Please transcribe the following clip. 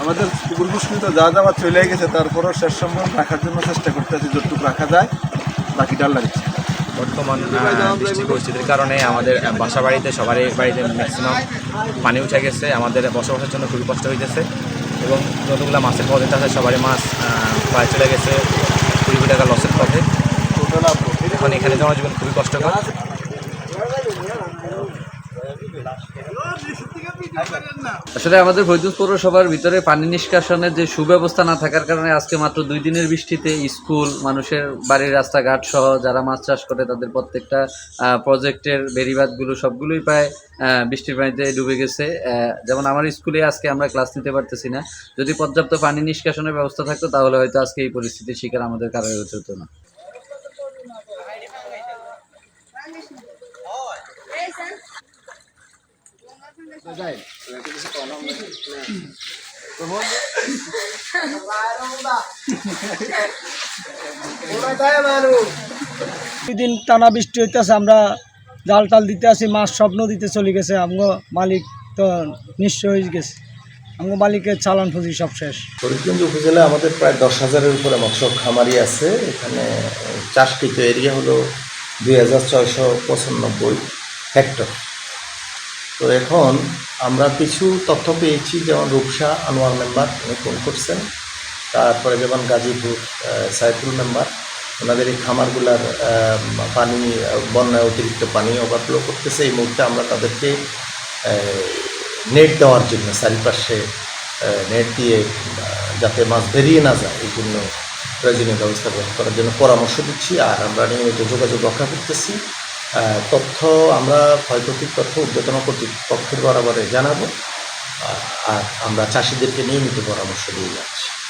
আমাদের পুকুর পুষ্করিত যা যাওয়া চলে গেছে তারপরও শেষ সম্মান রাখার জন্য চেষ্টা করতেছি যতটুকু রাখা যায় বাকি ডাল লাগছে বর্তমান বৃষ্টি পরিস্থিতির কারণে আমাদের বাসা বাড়িতে সবারই বাড়িতে ম্যাক্সিমাম পানি উঠে গেছে। আমাদের বসবাসের জন্য খুবই কষ্ট হইতেছে এবং যতগুলো মাছের পথে আছে, সবারই মাছ প্রায় চলে গেছে। কুড়ি কোটি টাকা লসের পথে। এখন এখানে জনজীবন খুবই কষ্টকর। আসলে আমাদের ফৈজুজ পৌরসভার ভিতরে পানি নিষ্কাশনের যে সুব্যবস্থা না থাকার কারণে আজকে মাত্র দুই দিনের বৃষ্টিতে স্কুল, মানুষের বাড়ির রাস্তাঘাট সহ যারা মাছ চাষ করে তাদের প্রত্যেকটা প্রজেক্টের বেরিবাদগুলো সবগুলোই প্রায় বৃষ্টির পানিতে ডুবে গেছে। যেমন আমার স্কুলে আজকে আমরা ক্লাস নিতে পারতেছি না। যদি পর্যাপ্ত পানি নিষ্কাশনের ব্যবস্থা থাকতো তাহলে হয়তো আজকে এই পরিস্থিতির শিকার আমাদের কারও হতে হতো না। দিন টানা বৃষ্টি হইতেছে আমরা জাল টাল দিতে আসি মাছ স্বপ্ন নদীতে চলে গেছে আমগো মালিক তো নিঃস্ব হয়ে গেছে। আমগো মালিকের চালান ফুজি সব শেষ। ফরিদগঞ্জ উপজেলায় আমাদের প্রায় দশ হাজারের উপরে মৎস্য খামারি আছে। এখানে চাষকৃত এরিয়া হলো দুই হাজার ছয়শো পঁচানব্বই হেক্টর। তো এখন আমরা কিছু তথ্য পেয়েছি, যেমন রূপসা আনোয়ার মেম্বার, উনি ফোন করছেন। তারপরে যেমন গাজীপুর সাইফুল মেম্বার, ওনাদের এই খামারগুলার পানি, বন্যায় অতিরিক্ত পানি ওভারফ্লো করতেছে। এই মুহূর্তে আমরা তাদেরকে নেট দেওয়ার জন্য, চারিপাশে নেট দিয়ে যাতে মাছ বেরিয়ে না যায়, এই জন্য প্রয়োজনীয় ব্যবস্থা গ্রহণ করার জন্য পরামর্শ দিচ্ছি। আর আমরা নিয়মিত যোগাযোগ রক্ষা করতেছি। তথ্য আমরা ক্ষয়ক্ষতির তথ্য উদ্যতন কর্তৃপক্ষের বরাবরে জানাব। আর- আমরা চাষিদেরকে নিয়মিত পরামর্শ দিয়ে যাচ্ছি।